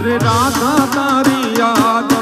અરે રાધા તારી યાદ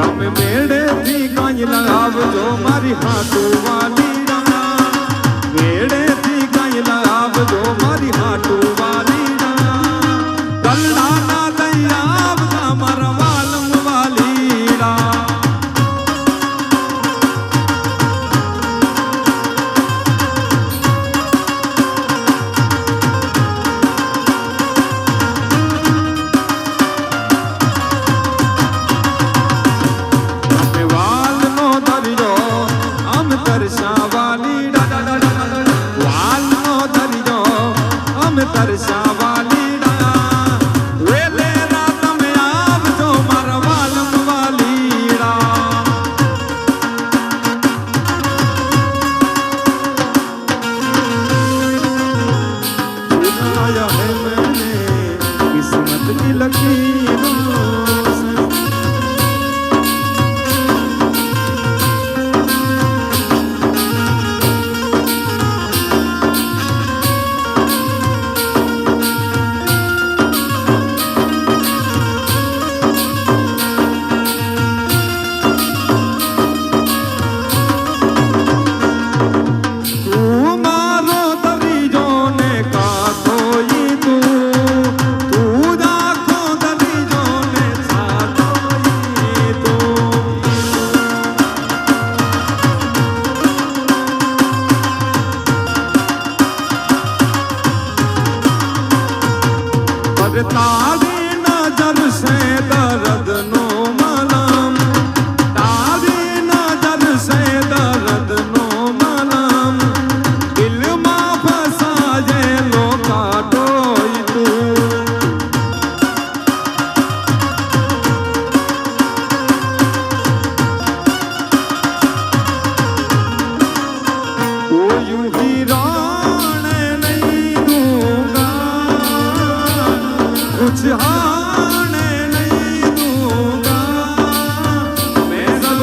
તમે મેળેથી કાંઈ લગાવજો મારી હાથું વાલ. ਮਨ ਕਿਸਮਤ ਦੀ ਲਕੀਰ करता ਕੁਛ ਹਾਣੇ ਨਹੀਂ ਦੂੰਗਾ ਮੈਂ ਸਭ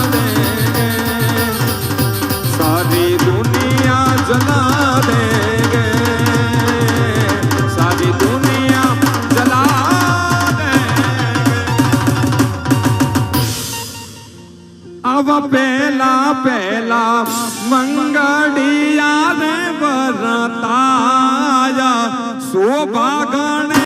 હવે પહેલા પહેલા મંગળિયા ને વરતાયા. શોભા ગણે